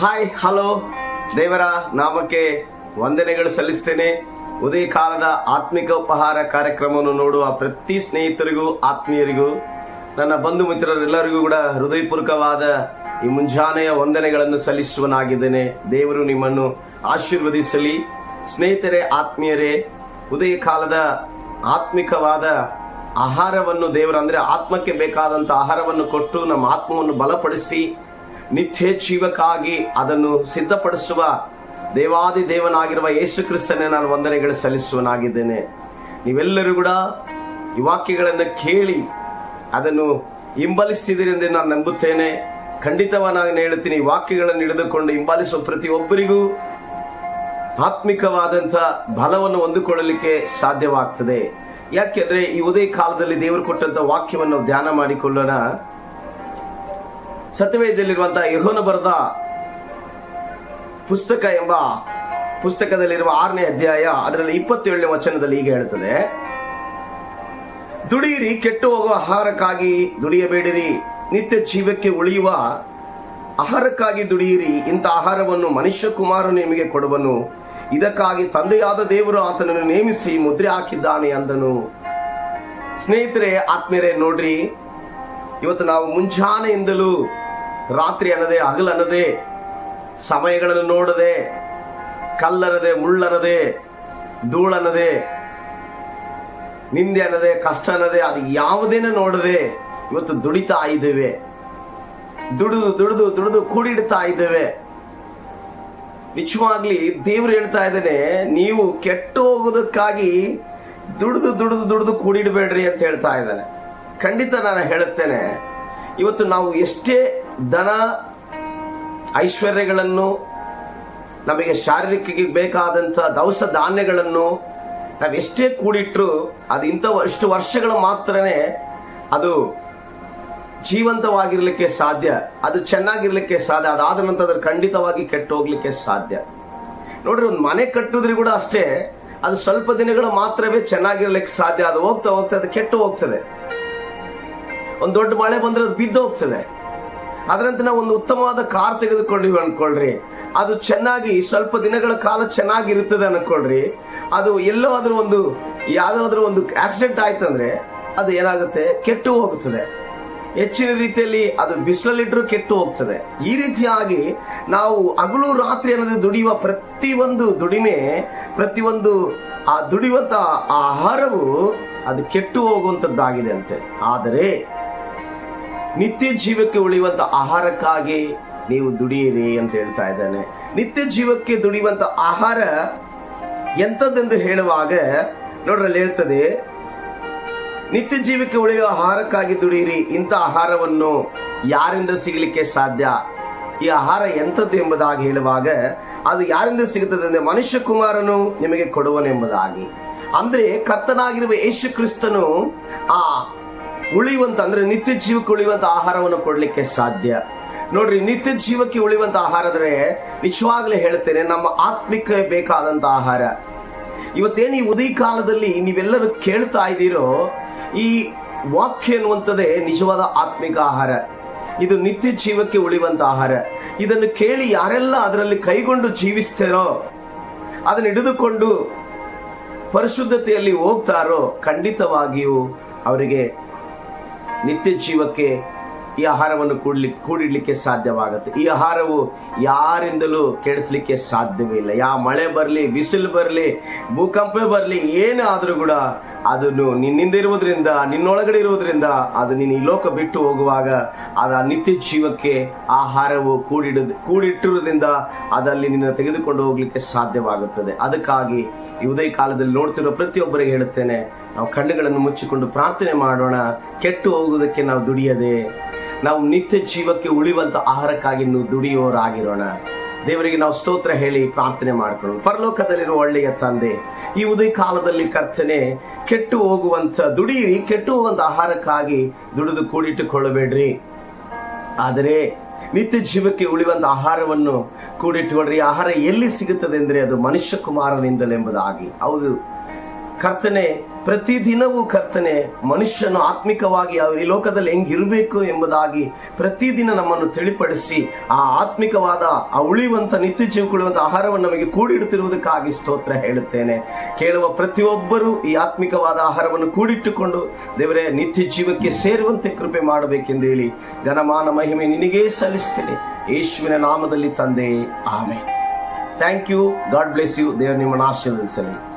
Hi hello ದೇವರ ನಾಮಕ್ಕೆ ವಂದನೆಗಳು ಸಲ್ಲಿಸ್ತೇನೆ. ಉದಯ ಕಾಲದ ಆತ್ಮಿಕ ಉಪಹಾರ ಕಾರ್ಯಕ್ರಮವನ್ನು ನೋಡುವ ಪ್ರತಿ ಸ್ನೇಹಿತರಿಗೂ, ಆತ್ಮೀಯರಿಗೂ, ನನ್ನ ಬಂಧು ಮಿತ್ರರೆಲ್ಲರಿಗೂ ಕೂಡ ಹೃದಯಪೂರ್ವಕವಾದ ಈ ಮುಂಜಾನೆಯ ವಂದನೆಗಳನ್ನು ಸಲ್ಲಿಸುವನಾಗಿದ್ದೇನೆ. ದೇವರು ನಿಮ್ಮನ್ನು ಆಶೀರ್ವದಿಸಲಿ. ಸ್ನೇಹಿತರೇ, ಆತ್ಮೀಯರೇ ಉದಯ ಕಾಲದ ಆತ್ಮಿಕವಾದ ಆಹಾರವನ್ನು ದೇವರ, ಅಂದ್ರೆ ಆತ್ಮಕ್ಕೆ ಬೇಕಾದಂಥ ಆಹಾರವನ್ನು ಕೊಟ್ಟು ನಮ್ಮ ಆತ್ಮವನ್ನು ಬಲಪಡಿಸಿ ನಿತ್ಯ ಜೀವಕ್ಕಾಗಿ ಅದನ್ನು ಸಿದ್ಧಪಡಿಸುವ ದೇವಾದಿ ದೇವನಾಗಿರುವ ಯೇಸು ಕ್ರಿಸ್ತನೇ ನಾನು ವಂದನೆಗಳು ಸಲ್ಲಿಸುವನಾಗಿದ್ದೇನೆ. ನೀವೆಲ್ಲರೂ ಕೂಡ ಈ ವಾಕ್ಯಗಳನ್ನು ಕೇಳಿ ಅದನ್ನು ಹಿಂಬಲಿಸಿದಿರಿ ಎಂದು ನಾನು ನಂಬುತ್ತೇನೆ. ಖಂಡಿತವಾಗಿ ಹೇಳುತ್ತೀನಿ, ಈ ವಾಕ್ಯಗಳನ್ನು ಹಿಡಿದುಕೊಂಡು ಹಿಂಬಾಲಿಸುವ ಪ್ರತಿಯೊಬ್ಬರಿಗೂ ಆತ್ಮಿಕವಾದಂಥ ಬಲವನ್ನು ಹೊಂದಿಕೊಳ್ಳಲಿಕ್ಕೆ ಸಾಧ್ಯವಾಗ್ತದೆ. ಯಾಕೆಂದ್ರೆ ಈ ಉದಯ ಕಾಲದಲ್ಲಿ ದೇವರು ಕೊಟ್ಟಂತ ವಾಕ್ಯವನ್ನು ಧ್ಯಾನ ಮಾಡಿಕೊಳ್ಳೋಣ. ಸತ್ಯವೇದಲ್ಲಿರುವಂತಹ ಯಹೋನ ಬರೆದ ಪುಸ್ತಕ ಎಂಬ ಪುಸ್ತಕದಲ್ಲಿರುವ ಆರನೇ ಅಧ್ಯಾಯ, ಅದರಲ್ಲಿ ಇಪ್ಪತ್ತೇಳನೇ ವಚನದಲ್ಲಿ ಹೀಗೆ ಹೇಳುತ್ತದೆ. ದುಡಿಯಿರಿ ಕೆಟ್ಟು ಹೋಗುವ ಆಹಾರಕ್ಕಾಗಿ ದುಡಿಯಬೇಡಿರಿ, ನಿತ್ಯ ಜೀವಕ್ಕೆ ಉಳಿಯುವ ಆಹಾರಕ್ಕಾಗಿ ದುಡಿಯಿರಿ ಇಂಥ ಆಹಾರವನ್ನು ಮನುಷ್ಯ ಕುಮಾರ ನಿಮಗೆ ಕೊಡುವನು. ಇದಕ್ಕಾಗಿ ತಂದೆಯಾದ ದೇವರು ಆತನನ್ನು ನೇಮಿಸಿ ಮುದ್ರೆ ಹಾಕಿದ್ದಾನೆ ಅಂದನು. ಸ್ನೇಹಿತರೆ, ಆತ್ಮೀಯರೇ, ನೋಡ್ರಿ ಇವತ್ತು ನಾವು ಮುಂಜಾನೆಯಿಂದಲೂ ರಾತ್ರಿ ಅನ್ನದೆ, ಹಗಲು ಅನ್ನದೆ, ಸಮಯಗಳನ್ನು ನೋಡದೆ ಕಲ್ಲನದೆ ಮುಳ್ಳನದೆ ಧೂಳನ್ನದೆ, ನಿಂದೆ ಅನ್ನದೆ, ಕಷ್ಟ ಅನ್ನದೆ, ಅದು ಯಾವುದೇನ ನೋಡದೆ ಇವತ್ತು ದುಡಿತಾ ಇದ್ದೇವೆ. ದುಡಿದು ದುಡಿದು ದುಡಿದು ಕೂಡಿಡ್ತಾ ಇದ್ದೇವೆ. ನಿಜವಾಗ್ಲಿ ದೇವ್ರು ಹೇಳ್ತಾ ಇದ್ದೇನೆ, ನೀವು ಕೆಟ್ಟು ಹೋಗೋದಕ್ಕಾಗಿ ದುಡಿದು ದುಡಿದು ದುಡಿದು ಕೂಡಿಡಬೇಡ್ರಿ ಅಂತ ಹೇಳ್ತಾ ಇದ್ದಾನೆ. ಖಂಡಿತ ನಾನು ಹೇಳುತ್ತೇನೆ. ಇವತ್ತು ನಾವು ಎಷ್ಟೇ ಧನ ಐಶ್ವರ್ಯಗಳನ್ನು, ನಮಗೆ ಶಾರೀರಿಕ ಬೇಕಾದಂಥ ದವಸ ಧಾನ್ಯಗಳನ್ನು ನಾವು ಎಷ್ಟೇ ಕೂಡಿಟ್ರು, ಅದು ಇಂಥ ಇಷ್ಟು ವರ್ಷಗಳು ಮಾತ್ರನೇ ಅದು ಜೀವಂತವಾಗಿರಲಿಕ್ಕೆ ಸಾಧ್ಯ, ಅದು ಚೆನ್ನಾಗಿರ್ಲಿಕ್ಕೆ ಸಾಧ್ಯ, ಅದಾದ ನಂತರ ಅದು ಖಂಡಿತವಾಗಿ ಕೆಟ್ಟು ಹೋಗ್ಲಿಕ್ಕೆ ಸಾಧ್ಯ. ನೋಡ್ರಿ, ಒಂದು ಮನೆ ಕಟ್ಟಿದ್ರೆ ಕೂಡ ಅಷ್ಟೇ, ಅದು ಸ್ವಲ್ಪ ದಿನಗಳು ಮಾತ್ರವೇ ಚೆನ್ನಾಗಿರ್ಲಿಕ್ಕೆ ಸಾಧ್ಯ, ಅದು ಹೋಗ್ತಾ ಹೋಗ್ತಾ ಅದು ಕೆಟ್ಟು ಹೋಗ್ತದೆ. ಒಂದು ದೊಡ್ಡ ಮಳೆ ಬಂದ್ರೆ ಅದು ಬಿದ್ದು ಹೋಗ್ತದೆ. ಅದರಂತೆ ನಾವು ಒಂದು ಉತ್ತಮವಾದ ಕಾರ್ ತೆಗೆದುಕೊಂಡಿವಿ ಅನ್ಕೊಳ್ರಿ. ಅದು ಚೆನ್ನಾಗಿ ಸ್ವಲ್ಪ ದಿನಗಳ ಕಾಲ ಚೆನ್ನಾಗಿರುತ್ತದೆ ಅನ್ಕೊಳ್ರಿ. ಅದು ಎಲ್ಲೋ ಅದ್ರ ಒಂದು, ಯಾವುದಾದ್ರೂ ಒಂದು ಆಕ್ಸಿಡೆಂಟ್ ಆಯ್ತಂದ್ರೆ ಅದು ಏನಾಗುತ್ತೆ? ಕೆಟ್ಟು ಹೋಗುತ್ತದೆ ಹೆಚ್ಚಿನ ರೀತಿಯಲ್ಲಿ ಅದು ಬಿಸಿಲಲ್ಲಿಟ್ಟರು ಕೆಟ್ಟು ಹೋಗ್ತದೆ. ಈ ರೀತಿಯಾಗಿ ನಾವು ಹಗಲು ರಾತ್ರಿ ಅನ್ನೋದು ದುಡಿಯುವ ಪ್ರತಿಯೊಂದು ದುಡಿಮೆ, ಪ್ರತಿಯೊಂದು ಆ ದುಡಿಯುವಂತ ಆಹಾರವು ಅದು ಕೆಟ್ಟು ಹೋಗುವಂತದ್ದಾಗಿದೆ ಅಂತೆ. ಆದರೆ ನಿತ್ಯ ಜೀವಕ್ಕೆ ಉಳಿಯುವಂತ ಆಹಾರಕ್ಕಾಗಿ ನೀವು ದುಡಿಯಿರಿ ಅಂತ ಹೇಳ್ತಾ ಇದ್ದಾನೆ. ನಿತ್ಯ ಜೀವಕ್ಕೆ ದುಡಿಯುವಂತ ಆಹಾರ ಎಂಥದ್ದೆಂದು ಹೇಳುವಾಗ, ನೋಡ್ರಲ್ಲಿ ಹೇಳ್ತದೆ, ನಿತ್ಯ ಜೀವಕ್ಕೆ ಉಳಿಯುವ ಆಹಾರಕ್ಕಾಗಿ ದುಡಿಯಿರಿ, ಇಂಥ ಆಹಾರವನ್ನು ಯಾರಿಂದ ಸಿಗಲಿಕ್ಕೆ ಸಾಧ್ಯ? ಈ ಆಹಾರ ಎಂಥದ್ದು ಎಂಬುದಾಗಿ ಹೇಳುವಾಗ, ಅದು ಯಾರಿಂದ ಸಿಗುತ್ತದೆ ಅಂದ್ರೆ ಮನುಷ್ಯ ಕುಮಾರನು ನಿಮಗೆ ಕೊಡುವನೆಂಬುದಾಗಿ. ಅಂದ್ರೆ ಕರ್ತನಾಗಿರುವ ಯೇಸು ಕ್ರಿಸ್ತನು ಆ ಉಳಿಯುವಂತ ಅಂದ್ರೆ ನಿತ್ಯ ಜೀವಕ್ಕೆ ಉಳಿಯುವಂತ ಆಹಾರವನ್ನು ಕೊಡ್ಲಿಕ್ಕೆ ಸಾಧ್ಯ. ನೋಡ್ರಿ, ನಿತ್ಯ ಜೀವಕ್ಕೆ ಉಳಿಯುವಂತ ಆಹಾರ ಅಂದ್ರೆ ನಿಜವಾಗ್ಲೇ ಹೇಳ್ತೇನೆ ನಮ್ಮ ಆತ್ಮಿಕ ಬೇಕಾದಂತ ಆಹಾರ. ಇವತ್ತೇನು ಈ ಉದಯ ಕಾಲದಲ್ಲಿ ನೀವೆಲ್ಲರೂ ಕೇಳ್ತಾ ಇದ್ದೀರೋ, ಈ ವಾಕ್ಯ ಎನ್ನುವಂಥದ್ದೇ ನಿಜವಾದ ಆತ್ಮಿಕ ಆಹಾರ. ಇದು ನಿತ್ಯ ಜೀವಕ್ಕೆ ಉಳಿಯುವಂತ ಆಹಾರ. ಇದನ್ನು ಕೇಳಿ ಯಾರೆಲ್ಲ ಅದರಲ್ಲಿ ಕೈಗೊಂಡು ಜೀವಿಸ್ತಾರೋ, ಅದನ್ನ ಹಿಡಿದುಕೊಂಡು ಪರಿಶುದ್ಧತೆಯಲ್ಲಿ ಹೋಗ್ತಾರೋ ಖಂಡಿತವಾಗಿಯೂ ಅವರಿಗೆ ನಿತ್ಯ ಜೀವಕ್ಕೆ ಈ ಆಹಾರವನ್ನು ಕೂಡ್ಲಿ, ಕೂಡಿಡ್ಲಿಕ್ಕೆ ಸಾಧ್ಯವಾಗುತ್ತೆ. ಈ ಆಹಾರವು ಯಾರಿಂದಲೂ ಕೆಡಿಸ್ಲಿಕ್ಕೆ ಸಾಧ್ಯವೇ ಇಲ್ಲ. ಯಾವ ಮಳೆ ಬರಲಿ, ಬಿಸಿಲು ಬರಲಿ, ಭೂಕಂಪ ಬರಲಿ, ಏನೇ ಆದರೂ ಕೂಡ ಅದನ್ನು ನಿನ್ನಿಂದ ಇರುವುದರಿಂದ, ನಿನ್ನೊಳಗಡೆ ಇರುವುದರಿಂದ ಅದು ನೀನು ಈ ಲೋಕ ಬಿಟ್ಟು ಹೋಗುವಾಗ ಅದ ನಿತ್ಯ ಜೀವಕ್ಕೆ ಆಹಾರವು ಕೂಡಿಡ ಕೂಡಿಟ್ಟಿರುವುದರಿಂದ ಅದಲ್ಲಿ ನಿನ್ನ ತೆಗೆದುಕೊಂಡು ಹೋಗ್ಲಿಕ್ಕೆ ಸಾಧ್ಯವಾಗುತ್ತದೆ. ಅದಕ್ಕಾಗಿ ಈ ಕಾಲದಲ್ಲಿ ನೋಡ್ತಿರೋ ಪ್ರತಿಯೊಬ್ಬರಿಗೆ ಹೇಳುತ್ತೇನೆ, ನಾವು ಕಣ್ಣುಗಳನ್ನು ಮುಚ್ಚಿಕೊಂಡು ಪ್ರಾರ್ಥನೆ ಮಾಡೋಣ. ಕೆಟ್ಟು ಹೋಗುವುದಕ್ಕೆ ನಾವು ದುಡಿಯದೆ ನಾವು ನಿತ್ಯ ಜೀವಕ್ಕೆ ಉಳಿವಂತ ಆಹಾರಕ್ಕಾಗಿ ದುಡಿಯುವವರಾಗಿರೋಣ ದೇವರಿಗೆ ನಾವು ಸ್ತೋತ್ರ ಹೇಳಿ ಪ್ರಾರ್ಥನೆ ಮಾಡ್ಕೊಳ್ಳೋಣ. ಪರಲೋಕದಲ್ಲಿರುವ ಒಳ್ಳೆಯ ತಂದೆ, ಈ ಉದಯ ಕಾಲದಲ್ಲಿ ಕರ್ತನೆ, ಕೆಟ್ಟು ಹೋಗುವಂತ ದುಡಿಯಿರಿ ಕೆಟ್ಟು ಹೋಗುವಂತ ಆಹಾರಕ್ಕಾಗಿ ದುಡಿದು ಕೂಡಿಟ್ಟುಕೊಳ್ಳಬೇಡ್ರಿ. ಆದರೆ ನಿತ್ಯ ಜೀವಕ್ಕೆ ಉಳಿಯುವಂತ ಆಹಾರವನ್ನು ಕೂಡಿಟ್ಟುಕೊಳ್ಳ್ರಿ ಆಹಾರ ಎಲ್ಲಿ ಸಿಗುತ್ತದೆ ಅಂದ್ರೆ ಅದು ಮನುಷ್ಯ ಕುಮಾರನಿಂದಲೆಂಬುದಾಗಿ ಹೌದು. ಕರ್ತನೆ, ಪ್ರತಿದಿನವೂ ಕರ್ತನೆ, ಮನುಷ್ಯನು ಆತ್ಮಿಕವಾಗಿ ಅವರ ಈ ಲೋಕದಲ್ಲಿ ಹೆಂಗಿರಬೇಕು ಎಂಬುದಾಗಿ ಪ್ರತಿದಿನ ನಮ್ಮನ್ನು ತಿಳಿಪಡಿಸಿ ಆ ಆತ್ಮಿಕವಾದ, ಆ ಉಳಿಯುವಂತ ನಿತ್ಯ ಜೀವ ಕೊಡುವಂತ ಆಹಾರವನ್ನು ನಮಗೆ ಕೂಡಿಡುತ್ತಿರುವುದಕ್ಕಾಗಿ ಸ್ತೋತ್ರ ಹೇಳುತ್ತೇನೆ. ಕೇಳುವ ಪ್ರತಿಯೊಬ್ಬರೂ ಈ ಆತ್ಮಿಕವಾದ ಆಹಾರವನ್ನು ಕೂಡಿಟ್ಟುಕೊಂಡು, ದೇವರೇ, ನಿತ್ಯ ಜೀವಕ್ಕೆ ಸೇರುವಂತೆ ಕೃಪೆ ಮಾಡಬೇಕೆಂದು ಹೇಳಿ ಘನಮಾನ ಮಹಿಮೆ ನಿನಗೇ ಸಲ್ಲಿಸ್ತೇನೆ ಯೇಸುವಿನ ನಾಮದಲ್ಲಿ ತಂದೆ ಆಮೇಲೆ thank you. God bless you. ದೇವರು ನಿಮ್ಮನ್ನು ಆಶೀರ್ವದಿಸಲಿ.